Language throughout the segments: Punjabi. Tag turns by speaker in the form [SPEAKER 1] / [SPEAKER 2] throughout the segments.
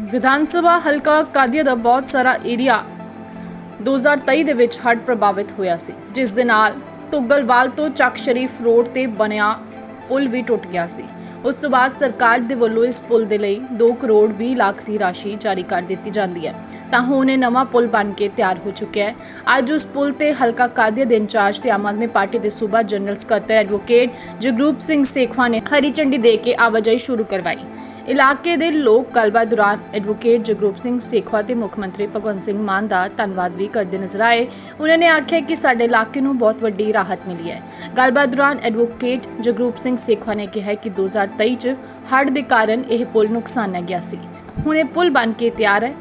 [SPEAKER 1] ਵਿਧਾਨ ਸਭਾ ਹਲਕਾ ਕਾਦੀਆ ਦਾ ਬਹੁਤ ਸਾਰਾ ਏਰੀਆ 2023 ਦੇ ਵਿੱਚ ਹੜ੍ਹ ਪ੍ਰਭਾਵਿਤ ਹੋਇਆ ਸੀ, ਜਿਸ ਦੇ ਨਾਲ ਤੁਗਲਵਾਲ ਤੋਂ ਚੱਕ ਸ਼ਰੀਫ ਰੋਡ ਤੇ ਬਣਿਆ ਪੁਲ ਵੀ ਟੁੱਟ ਗਿਆ ਸੀ। ਉਸ ਤੋਂ ਬਾਅਦ ਸਰਕਾਰ ਦੇ ਵੱਲੋਂ ਇਸ ਪੁਲ ਦੇ ਲਈ 2 ਕਰੋੜ 20 ਲੱਖ ਦੀ ਰਾਸ਼ੀ ਜਾਰੀ ਕਰ ਦਿੱਤੀ ਜਾਂਦੀ ਹੈ। ਤਾਂ ਹੁਣ ਇਹ ਨਵਾਂ ਪੁਲ ਬਣ ਕੇ ਤਿਆਰ ਹੋ ਚੁੱਕਿਆ ਹੈ। ਅੱਜ ਉਸ ਪੁਲ ਤੇ ਹਲਕਾ ਕਾਦੀਆ ਦੇ ਇੰਚਾਰਜ ਤੇ ਆਮ ਆਦਮੀ ਪਾਰਟੀ ਦੇ ਸੂਬਾ ਜਨਰਲ ਸਕੱਤਰ ਐਡਵੋਕੇਟ ਜਗਰੂਪ ਸਿੰਘ ਸੇਖਵਾ ਨੇ ਹਰੀ ਝੰਡੀ ਦੇ ਕੇ ਆਵਾਜਾਈ ਸ਼ੁਰੂ ਕਰਵਾਈ। ਇਲਾਕੇ ਦੇ ਲੋਕ ਗੱਲਬਾਤ ਦੌਰਾਨ ਐਡਵੋਕੇਟ ਜਗਰੂਪ ਸਿੰਘ ਸੇਖਵਾ ਤੇ ਮੁੱਖ ਮੰਤਰੀ ਭਗਵੰਤ ਸਿੰਘ ਮਾਨ ਦਾ ਧੰਨਵਾਦ ਵੀ ਕਰਦੇ ਨਜ਼ਰ ਆਏ। ਉਹਨਾਂ ਨੇ ਆਖਿਆ ਕਿ ਸਾਡੇ ਇਲਾਕੇ ਨੂੰ ਬਹੁਤ ਵੱਡੀ ਰਾਹਤ ਮਿਲੀ ਹੈ। ਗੱਲਬਾਤ ਦੌਰਾਨ ਐਡਵੋਕੇਟ ਜਗਰੂਪ ਸਿੰਘ ਸੇਖਵਾ ਨੇ ਕਿਹਾ ਕਿ 2023 ਚ ਹੜ੍ਹ ਦੇ ਕਾਰਨ ਇਹ ਪੁਲ ਨੁਕਸਾਨਿਆ ਗਿਆ ਸੀ। ਹੁਣ ਇਹ ਪੁਲ ਬਣ ਕੇ ਤਿਆਰ ਹੈ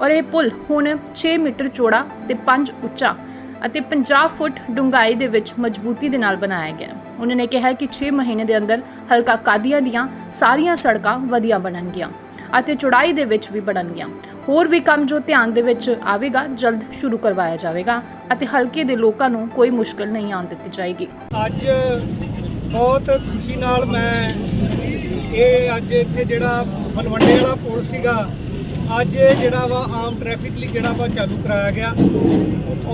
[SPEAKER 1] ਔਰ ਇਹ ਪੁਲ ਹੁਣ 6 ਮੀਟਰ ਚੌੜਾ ਤੇ 5 ਉੱਚਾ ਅਤੇ 50 ਫੁੱਟ ਡੂੰਘਾਈ ਦੇ ਵਿੱਚ ਮਜ਼ਬੂਤੀ ਦੇ ਨਾਲ ਬਣਾਇਆ ਗਿਆ। ਉਹਨਾਂ ਨੇ ਕਿਹਾ ਕਿ 6 ਮਹੀਨੇ ਦੇ ਅੰਦਰ ਹਲਕਾ ਕਾਦੀਆਂ ਦੀਆਂ ਸਾਰੀਆਂ ਸੜਕਾਂ ਵਧੀਆ ਬਣਨਗੀਆਂ ਅਤੇ ਚੌੜਾਈ ਦੇ ਵਿੱਚ ਵੀ ਬਣਨਗੀਆਂ। ਹੋਰ ਵੀ ਕੰਮ ਜੋ ਧਿਆਨ ਦੇ ਵਿੱਚ ਆਵੇਗਾ, ਜਲਦ ਸ਼ੁਰੂ ਕਰਵਾਇਆ ਜਾਵੇਗਾ ਅਤੇ ਹਲਕੇ ਦੇ ਲੋਕਾਂ ਨੂੰ ਕੋਈ ਮੁਸ਼ਕਲ ਨਹੀਂ ਆਉਣ ਦਿੱਤੀ ਜਾਏਗੀ।
[SPEAKER 2] ਅੱਜ ਬਹੁਤ ਖੁਸ਼ੀ ਨਾਲ ਮੈਂ ਇਹ ਅੱਜ ਇੱਥੇ ਜਿਹੜਾ ਮਲਵੰਡੇ ਵਾਲਾ ਪੁਲ ਸੀਗਾ ਅੱਜ ਜਿਹੜਾ ਵਾ ਆਮ ਟ੍ਰੈਫਿਕ ਲਈ ਜਿਹੜਾ ਵਾ ਚਾਲੂ ਕਰਾਇਆ ਗਿਆ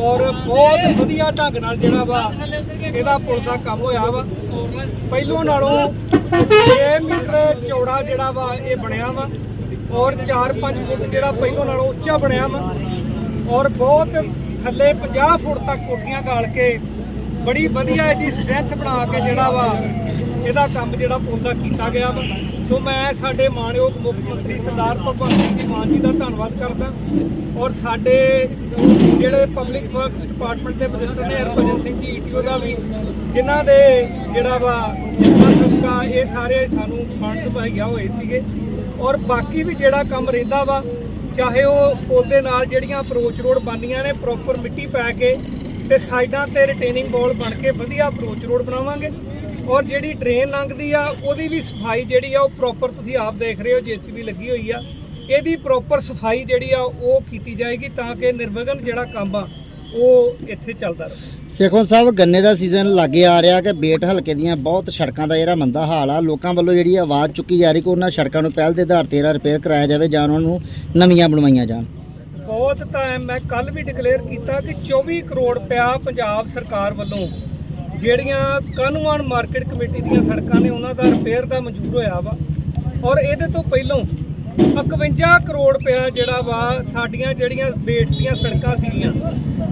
[SPEAKER 2] ਔਰ ਬਹੁਤ ਵਧੀਆ ਢੰਗ ਨਾਲ ਜਿਹੜਾ ਵਾ ਇਹਦਾ ਪੁਲ ਦਾ ਕੰਮ ਹੋਇਆ ਵਾ। ਪਹਿਲੋਂ ਨਾਲੋਂ 6 ਮੀਟਰ ਚੌੜਾ ਜਿਹੜਾ ਵਾ ਇਹ ਬਣਿਆ ਵਾ ਔਰ 4-5 ਫੁੱਟ ਜਿਹੜਾ ਪਹਿਲੋਂ ਨਾਲੋਂ ਉੱਚਾ ਬਣਿਆ ਵਾ ਔਰ ਬਹੁਤ ਥੱਲੇ 50 ਫੁੱਟ ਤੱਕ ਕੋਠੀਆਂ ਗਾਲ ਕੇ ਬੜੀ ਵਧੀਆ ਇਹਦੀ ਸਟਰੈਂਥ ਬਣਾ ਕੇ ਜਿਹੜਾ ਵਾ ਇਹਦਾ ਕੰਮ ਜਿਹੜਾ ਪੁੱਲ ਦਾ ਕੀਤਾ ਗਿਆ ਵਾ। ਸੋ ਮੈਂ ਸਾਡੇ ਮਾਣਯੋਗ ਮੁੱਖ ਮੰਤਰੀ ਸਰਦਾਰ ਭਗਵੰਤ ਸਿੰਘ ਜੀ ਮਾਨ ਜੀ ਦਾ ਧੰਨਵਾਦ ਕਰਦਾ। ਔਰ ਸਾਡੇ ਜਿਹੜੇ ਪਬਲਿਕ ਵਰਕਸ ਡਿਪਾਰਟਮੈਂਟ ਦੇ ਮਿਨਿਸਟਰ ਨੇ ਹਰਭਜਨ ਸਿੰਘ ਜੀ ਈਟੀਓ ਦਾ ਵੀ, ਜਿਨ੍ਹਾਂ ਦੇ ਜਿਹੜਾ ਵਾ ਜਿੰਨਾ ਸਦਕਾ, ਇਹ ਸਾਰੇ ਸਾਨੂੰ ਫੰਡ ਮੁਹੱਈਆ ਹੋਏ ਸੀਗੇ। ਔਰ ਬਾਕੀ ਵੀ ਜਿਹੜਾ ਕੰਮ ਰਹਿੰਦਾ ਵਾ, ਚਾਹੇ ਉਹ ਪੌਦੇ ਨਾਲ ਜਿਹੜੀਆਂ ਅਪਰੋਚ ਰੋਡ ਬਣਨੀਆਂ ਨੇ ਪ੍ਰੋਪਰ ਮਿੱਟੀ ਪਾ ਕੇ ਤੇ ਸਾਈਡਾਂ ਤੇ ਰਿਟੇਨਿੰਗ ਵਾਲ ਬਣ ਕੇ ਵਧੀਆ ਅਪਰੋਚ ਰੋਡ ਬਣਾਵਾਂਗੇ। ਔਰ ਜਿਹੜੀ ਡਰੇਨ ਲੰਘਦੀ ਆ ਉਹਦੀ ਵੀ ਸਫ਼ਾਈ ਜਿਹੜੀ ਆ ਉਹ ਪ੍ਰੋਪਰ ਤੁਸੀਂ ਆਪ ਦੇਖ ਰਹੇ ਹੋ ਜੀਸੀਬੀ ਲੱਗੀ ਹੋਈ ਆ। ਇਹਦੀ ਪ੍ਰੋਪਰ ਸਫ਼ਾਈ ਜਿਹੜੀ ਆ ਉਹ ਕੀਤੀ ਜਾਏਗੀ ਤਾਂ ਕਿ ਨਿਰਵਿਘਨ ਜਿਹੜਾ ਕੰਮ ਆ ਉਹ ਇੱਥੇ ਚੱਲਦਾ ਰਹੇ।
[SPEAKER 3] ਸੇਖੋਂ ਸਾਹਿਬ ਗੰਨੇ ਦਾ ਸੀਜ਼ਨ ਲਾਗੇ ਆ ਰਿਹਾ ਕਿ ਬੇਟ ਹਲਕੇ ਦੀਆਂ ਬਹੁਤ ਸੜਕਾਂ ਦਾ ਜਿਹੜਾ ਮੰਦਾ ਹਾਲ ਆ ਲੋਕਾਂ ਵੱਲੋਂ ਜਿਹੜੀ ਆਵਾਜ਼ ਚੁੱਕੀ ਜਾ ਰਹੀ ਕਿ ਉਹਨਾਂ ਸੜਕਾਂ ਨੂੰ ਪਹਿਲ ਦੇ ਆਧਾਰ ਤੇ ਰਿਪੇਅਰ ਕਰਾਇਆ ਜਾਵੇ ਜਾਂ ਉਹਨਾਂ ਨੂੰ ਨਵੀਆਂ ਬਣਵਾਈਆਂ ਜਾਣ।
[SPEAKER 2] ਬਹੁਤ ਤਾਂ ਮੈਂ ਕੱਲ ਵੀ ਡਿਕਲੇਅਰ ਕੀਤਾ ਕਿ 24 ਕਰੋੜ ਰੁਪਇਆ ਪੰਜਾਬ ਸਰਕਾਰ ਵੱਲੋਂ ਜਿਹੜੀਆਂ ਕਾਨੂੰਨ ਮਾਰਕੀਟ ਕਮੇਟੀ ਦੀਆਂ ਸੜਕਾਂ ਨੇ ਉਹਨਾਂ ਦਾ ਰਿਪੇਅਰ ਦਾ ਮਨਜ਼ੂਰ ਹੋਇਆ ਵਾ। ਔਰ ਇਹਦੇ ਤੋਂ ਪਹਿਲਾਂ 51 ਕਰੋੜ ਰੁਪਇਆ ਜਿਹੜਾ ਵਾ ਸਾਡੀਆਂ ਜਿਹੜੀਆਂ ਬੇਟ ਦੀਆਂ ਸੜਕਾਂ ਸੀਗੀਆਂ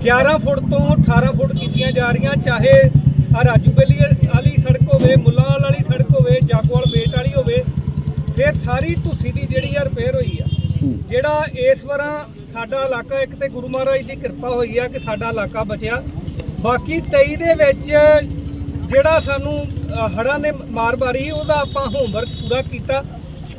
[SPEAKER 2] 11 ਫੁੱਟ ਤੋਂ 18 ਫੁੱਟ ਕੀਤੀਆਂ ਜਾ ਰਹੀਆਂ ਚਾਹੇ ਆ ਰਾਜੂ ਬੇਲੀ ਵਾਲੀ ਸੜਕ ਹੋਵੇ ਮੁੱਲਾਂਵਾਲ ਵਾਲੀ ਸੜਕ ਹੋਵੇ ਜਾਗੋਵਾਲ ਬੇਟ ਵਾਲੀ ਹੋਵੇ ਫਿਰ ਸਾਰੀ ਧੁੱਸੀ ਦੀ ਜਿਹੜੀ ਆ ਰਿਪੇਅਰ ਹੋਈ ਆ। ਜਿਹੜਾ ਇਸ ਵਾਰਾਂ ਸਾਡਾ ਇਲਾਕਾ ਇੱਕ ਤੇ ਗੁਰੂ ਮਹਾਰਾਜ ਦੀ ਕਿਰਪਾ ਹੋਈ ਆ ਕਿ ਸਾਡਾ ਇਲਾਕਾ ਬਚਿਆ। ਬਾਕੀ 23 ਦੇ ਵਿੱਚ ਜਿਹੜਾ ਸਾਨੂੰ ਅ, ਹੜ੍ਹਾਂ ਨੇ ਮਾਰ ਮਾਰੀ ਉਹਦਾ ਆਪਾਂ ਹੋਮਵਰਕ ਪੂਰਾ ਕੀਤਾ।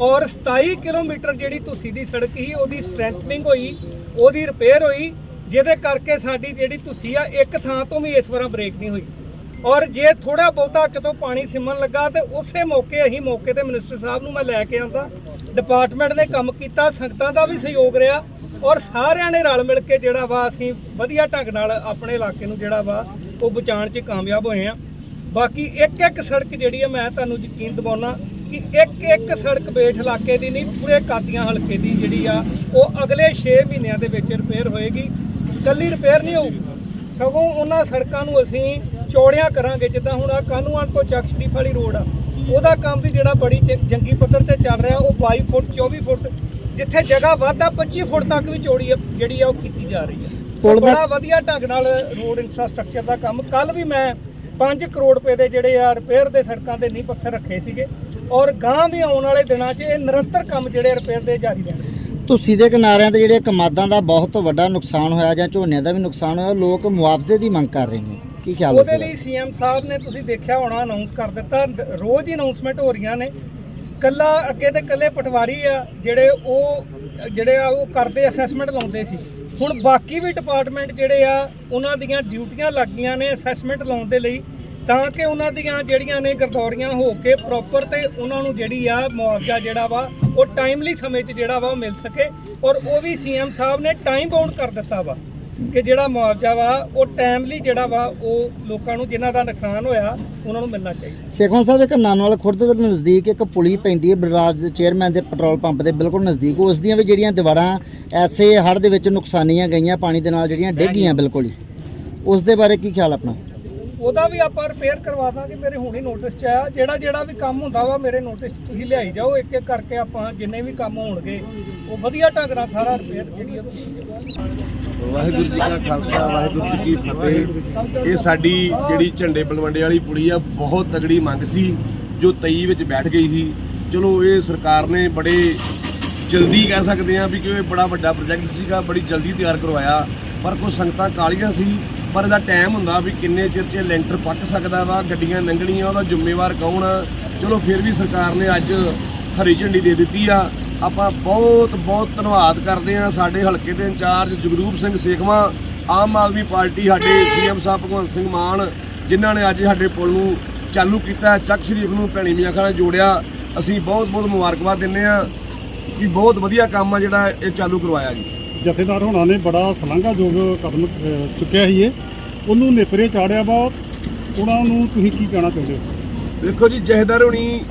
[SPEAKER 2] ਔਰ 27 ਕਿਲੋਮੀਟਰ ਜਿਹੜੀ ਤੁਸੀਂ ਦੀ ਸੜਕ ਸੀ ਉਹਦੀ ਸਟਰੈਂਥਨਿੰਗ ਹੋਈ ਉਹਦੀ ਰਿਪੇਅਰ ਹੋਈ ਜਿਹਦੇ ਕਰਕੇ ਸਾਡੀ ਜਿਹੜੀ ਤੁਸੀਂ ਆ ਇੱਕ ਥਾਂ ਤੋਂ ਵੀ ਇਸ ਵਾਰਾਂ ਬ੍ਰੇਕ ਨਹੀਂ ਹੋਈ। ਔਰ ਜੇ ਥੋੜਾ ਬਹੁਤਾ ਕਿਤੋਂ ਪਾਣੀ ਸਿਮਣ ਲੱਗਾ ਤੇ ਉਸੇ ਮੌਕੇ ਅਸੀਂ ਮੌਕੇ ਤੇ ਮਿਨਿਸਟਰ ਸਾਹਿਬ ਨੂੰ ਮੈਂ ਲੈ ਕੇ ਆਂਦਾ। ਡਿਪਾਰਟਮੈਂਟ ਨੇ ਕੰਮ ਕੀਤਾ ਸੰਗਤਾਂ ਦਾ ਵੀ ਸਹਿਯੋਗ ਰਿਹਾ। ਔਰ ਸਾਰਿਆਂ ਨੇ ਰਲ ਮਿਲ ਕੇ ਜਿਹੜਾ ਵਾ, ਅਸੀਂ ਵਧੀਆ ਢੰਗ ਨਾਲ ਆਪਣੇ ਇਲਾਕੇ ਨੂੰ ਜਿਹੜਾ ਵਾ, ਉਹ ਬਚਾਉਣ 'ਚ ਕਾਮਯਾਬ ਹੋਏ ਆ ਬਾਕੀ ਇੱਕ ਇੱਕ ਸੜਕ ਜਿਹੜੀ ਆ, ਮੈਂ ਤੁਹਾਨੂੰ ਯਕੀਨ ਦਿਵਾਉਣਾ ਕਿ ਇੱਕ ਇੱਕ ਸੜਕ ਬੇਠ ਇਲਾਕੇ ਦੀ ਨਹੀਂ, ਪੂਰੇ ਕਾਦੀਆਂ ਹਲਕੇ ਦੀ ਜਿਹੜੀ ਆ, ਉਹ ਅਗਲੇ 6 ਮਹੀਨਿਆਂ ਦੇ ਵਿੱਚ ਰਿਪੇਅਰ ਹੋਏਗੀ। ਕੱਲੀ ਰਿਪੇਅਰ ਨਹੀਂ ਹੋਊਗੀ ਸਗੋਂ ਉਹਨਾਂ ਸੜਕਾਂ ਨੂੰ ਅਸੀਂ ਚੌੜਿਆਂ ਕਰਾਂਗੇ, ਜਿੱਦਾਂ ਹੁਣ ਆ ਕਾਨੂੰਨ ਤੋਂ ਚੱਕ ਸ਼ਰੀਫ ਵਾਲੀ ਰੋਡ ਆ। ਉਹਦਾ ਕੰਮ ਵੀ ਜਿਹੜਾ ਬੜੀ ਚ- ਜੰਗੀ ਪੱਧਰ ਤੇ ਚੱਲ ਰਿਹਾ, ਉਹ 22 ਫੁੱਟ 24 ਫੁੱਟ ਜਿੱਥੇ ਜਗ੍ਹਾ ਵਾਧਾ 25 ਫੁੱਟ ਤੱਕ ਵੀ ਚੌੜੀ ਆ ਜਿਹੜੀ ਆ ਉਹ ਕੀਤੀ ਜਾ ਰਹੀ ਹੈ।
[SPEAKER 3] ਪੁਲ ਦਾ-
[SPEAKER 2] ਬੜਾ ਵਧੀਆ ਢੰਗ ਨਾਲ ਰੋਡ ਇਨਫਰਾਸਟ੍ਰਕਚਰ ਦਾ ਕੰਮ। ਕੱਲ ਵੀ ਮੈਂ 5 ਕਰੋੜ ਰੁਪਏ ਦੇ ਜਿਹੜੇ ਆ ਰਿਪੇਅਰ ਦੇ ਸੜਕਾਂ ਦੇ ਨੀਂਹ ਪੱਥਰ ਰੱਖੇ ਸੀਗੇ ਔਰ ਗਾਂ ਵੀ ਆਉਣ ਵਾਲੇ ਦਿਨਾਂ 'ਚ ਇਹ ਨਿਰੰਤਰ ਕੰਮ ਜਿਹੜੇ ਰਿਪੇਅਰ ਦੇ ਜਾਰੀ ਰਹਿਣਗੇ।
[SPEAKER 3] ਤੁਸੀਂ ਦੇ ਕਿਨਾਰਿਆਂ ਤੇ ਜਿਹੜੇ ਕਮਾਦਾਂ ਦਾ ਬਹੁਤ ਵੱਡਾ ਨੁਕਸਾਨ ਹੋਇਆ ਜਾਂ ਝੋਨੇ ਦਾ ਵੀ ਨੁਕਸਾਨ ਹੋਇਆ ਲੋਕ ਮੁਆਵਜ਼ੇ ਦੀ ਮੰਗ ਕਰ ਰਹੇ ਨੇ। ਕੀ ਖਿਆਲ
[SPEAKER 2] ਉਹਦੇ ਲਈ ਸੀਐਮ ਸਾਹਿਬ ਨੇ ਤੁਸੀਂ ਦੇਖਿਆ ਹੋਣਾ ਅਨਾਉਂਸ ਕਰ ਦਿੱਤਾ। ਰੋਜ਼ ਹੀ ਅਨਾਉਂਸਮੈਂਟ ਹੋ ਰਹੀਆਂ ਨੇ। ਕੱਲਾ ਅੱਗੇ ਤੇ ਕੱਲੇ ਪਟਵਾਰੀ ਆ, ਜਿਹੜੇ ਉਹ, ਜਿਹੜੇ ਆ ਉਹ ਕਰਦੇ ਅਸੈਸਮੈਂਟ ਲਾਉਂਦੇ ਸੀ। ਹੁਣ ਬਾਕੀ ਵੀ ਡਿਪਾਰਟਮੈਂਟ ਜਿਹੜੇ ਆ, ਉਹਨਾਂ ਦੀਆਂ ਡਿਊਟੀਆਂ ਲੱਗ ਗਈਆਂ ਨੇ ਅਸੈਸਮੈਂਟ ਲਾਉਣ ਦੇ ਲਈ, ਤਾਂ ਕਿ ਉਹਨਾਂ ਦੀਆਂ ਜਿਹੜੀਆਂ ਨੇ ਗਰਦੌਰੀਆਂ ਹੋ ਕੇ ਪ੍ਰੋਪਰ ਤੇ ਉਹਨਾਂ ਨੂੰ ਜਿਹੜੀ ਆ ਮੁਆਵਜ਼ਾ ਜਿਹੜਾ ਵਾ, ਉਹ ਟਾਈਮਲੀ ਸਮੇਂ 'ਚ ਜਿਹੜਾ ਵਾ ਉਹ ਮਿਲ ਸਕੇ। ਔਰ ਉਹ ਵੀ ਸੀਐਮ ਸਾਹਿਬ ਨੇ ਟਾਈਮ ਬਾਉਂਡ ਕਰ ਦਿੱਤਾ ਵਾ। ਕਿ ਜਿਹੜਾ ਮੁਆਵਜ਼ਾ ਵਾ, ਉਹ ਟਾਈਮਲੀ ਜਿਹੜਾ ਵਾ, ਉਹ ਲੋਕਾਂ ਨੂੰ ਜਿਨ੍ਹਾਂ ਦਾ ਨੁਕਸਾਨ ਹੋਇਆ, ਉਹਨਾਂ ਨੂੰ ਮਿਲਣਾ ਚਾਹੀਦਾ।
[SPEAKER 3] ਸੇਖਵਾਂ ਸਾਹਿਬ, ਇੱਕ ਨਾਨਵਾਲ ਖੁਰਦ ਦੇ ਨਜ਼ਦੀਕ ਇੱਕ ਪੁਲੀ ਪੈਂਦੀ ਹੈ, ਬਲਰਾਜ ਦੇ ਚੇਅਰਮੈਨ ਦੇ ਪੈਟਰੋਲ ਪੰਪ ਦੇ ਬਿਲਕੁਲ ਨਜ਼ਦੀਕ। ਉਸ ਦੀਆਂ ਵੀ ਜਿਹੜੀਆਂ ਦੀਵਾਰਾਂ, ਐਸੇ ਹੜ੍ਹ ਦੇ ਵਿੱਚ ਨੁਕਸਾਨੀਆਂ ਗਈਆਂ, ਪਾਣੀ ਦੇ ਨਾਲ ਜਿਹੜੀਆਂ ਡਿੱਗੀਆਂ ਬਿਲਕੁਲ ਹੀ। ਉਸ ਦੇ ਬਾਰੇ ਕੀ ਖਿਆਲ ਆਪਣਾ?
[SPEAKER 2] ਉਹਦਾ ਵੀ ਆਪਾਂ ਰਿਪੇਅਰ ਕਰਵਾ ਦਾਂਗੇ, ਮੇਰੇ ਹੁਣੇ ਨੋਟਿਸ 'ਚ ਆਇਆ। ਜਿਹੜਾ ਜਿਹੜਾ ਵੀ ਕੰਮ ਹੁੰਦਾ ਵਾ, ਮੇਰੇ ਨੋਟਿਸ 'ਚ ਤੁਸੀਂ ਲਿਆਈ ਜਾਓ। ਇੱਕ ਇੱਕ ਕਰਕੇ ਆਪਾਂ ਜਿੰਨੇ ਵੀ ਕੰਮ ਹੋਣਗੇ, ਉਹ ਵਧੀਆ ਢੰਗ ਨਾਲ ਸਾਰਾ ਰਿਪੇਅਰ ਜਿਹੜੀ ਆ
[SPEAKER 4] ਵਾਹਿਗੁਰੂ ਜੀ ਕਾ ਖਾਲਸਾ, ਵਾਹਿਗੁਰੂ ਜੀ ਕੀ ਫਤਿਹ। ਇਹ ਸਾਡੀ ਜਿਹੜੀ ਝੰਡੇ ਬਲਵੰਡੇ ਵਾਲੀ ਪੁਲੀ ਆ, ਬਹੁਤ ਤਗੜੀ ਮੰਗ ਸੀ, ਜੋ 23 ਵਿੱਚ ਬੈਠ ਗਈ ਸੀ। ਚਲੋ, ਇਹ ਸਰਕਾਰ ਨੇ ਬੜੇ ਜਲਦੀ ਕਹਿ ਸਕਦੇ ਆ ਵੀ ਕਿ ਇਹ ਬੜਾ ਵੱਡਾ ਪ੍ਰੋਜੈਕਟ ਸੀਗਾ, ਬੜੀ ਜਲਦੀ ਤਿਆਰ ਕਰਵਾਇਆ। ਪਰ ਕੁਝ ਸੰਗਤਾਂ ਕਾਲੀਆਂ ਸੀ ਪਰ ਇਹਦਾ ਟਾਈਮ ਹੁੰਦਾ ਵੀ ਕਿੰਨੇ ਚਿਰ 'ਚ ਲੈਂਟਰ ਪੱਕ ਸਕਦਾ ਵਾ, ਗੱਡੀਆਂ ਲੰਘਣੀਆਂ, ਉਹਦਾ ਜ਼ਿੰਮੇਵਾਰ ਕੌਣ ਆ? ਚਲੋ ਫਿਰ ਵੀ ਸਰਕਾਰ ਨੇ ਅੱਜ ਹਰੀ ਝੰਡੀ ਦੇ ਦਿੱਤੀ ਆ। ਆਪਾਂ ਬਹੁਤ ਬਹੁਤ ਧੰਨਵਾਦ ਕਰਦੇ ਆ ਸਾਡੇ ਹਲਕੇ ਦੇ ਇੰਚਾਰਜ ਜਗਰੂਪ ਸਿੰਘ ਸੇਖਵਾਂ, ਆਮ ਆਦਮੀ ਪਾਰਟੀ ਸਾਡੇ ਸੀਐਮ ਸਾਹਿਬ ਭਗਵੰਤ ਸਿੰਘ ਮਾਨ, ਜਿਨ੍ਹਾਂ ਨੇ ਅੱਜ ਸਾਡੇ ਪੁਲ ਨੂੰ ਚਾਲੂ ਕੀਤਾ ਚੱਕ ਸ਼ਰੀਫ ਨੂੰ ਭੈਣੀ ਮੀਆਂ ਖਾਨਾ ਜੋੜਿਆ। ਅਸੀਂ ਬਹੁਤ ਬਹੁਤ ਮੁਬਾਰਕਬਾਦ ਦਿੰਦੇ ਆ ਕਿ ਬਹੁਤ ਵਧੀਆ ਕੰਮ ਆ ਜਿਹੜਾ ਇਹ ਚਾਲੂ ਕਰਵਾਇਆ ਜੀ।
[SPEAKER 5] ਜਥੇਦਾਰ ਹੋਣਾ ਨੇ ਬੜਾ ਸ਼ਲਾਘਾਯੋਗ ਕਦਮ ਚੁੱਕਿਆ ਸੀ ਇਹ। ਉਹਨੂੰ ਨੇਪਰੇ ਚਾੜਿਆ ਵਾ ਉਹਨਾਂ ਨੂੰ ਤੁਸੀਂ ਕੀ ਕਹਿਣਾ ਚਾਹੁੰਦੇ ਹੋ?
[SPEAKER 4] ਦੇਖੋ ਜੀ ਜਹਦਰ ਹੁਣੀ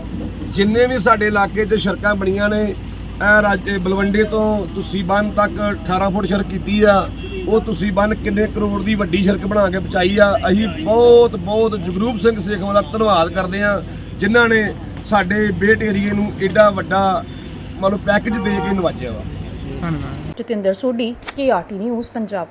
[SPEAKER 4] ਜਿੰਨੇ ਵੀ ਸਾਡੇ ਇਲਾਕੇ 'ਚ ਸੜਕਾਂ ਬਣੀਆਂ ਨੇ ਇਹ ਰਾਜੇ ਬਲਵੰਡੇ ਤੋਂ ਤੁਸੀਂ ਬੰਨ ਤੱਕ 18 ਫੁੱਟ ਸੜਕ ਕੀਤੀ ਆ। ਉਹ ਤੁਸੀਂ ਬੰਨ ਕਿੰਨੇ ਕਰੋੜ ਦੀ ਵੱਡੀ ਸੜਕ ਬਣਾ ਕੇ ਪਹੁੰਚਾਈ ਆ। ਅਸੀਂ ਬਹੁਤ ਬਹੁਤ ਜਗਰੂਪ ਸਿੰਘ ਸੇਖਵਾਂ ਦਾ ਧੰਨਵਾਦ ਕਰਦੇ ਆ ਜਿਨ੍ਹਾਂ ਨੇ ਸਾਡੇ ਬੇਟ ਏਰੀਏ ਨੂੰ ਐਡਾ ਵੱਡਾ ਮਤਲਬ ਪੈਕੇਜ ਦੇ ਕੇ ਨਵਾਜਿਆ ਵਾ।
[SPEAKER 1] Jatinder Sodhi K R T news Punjab.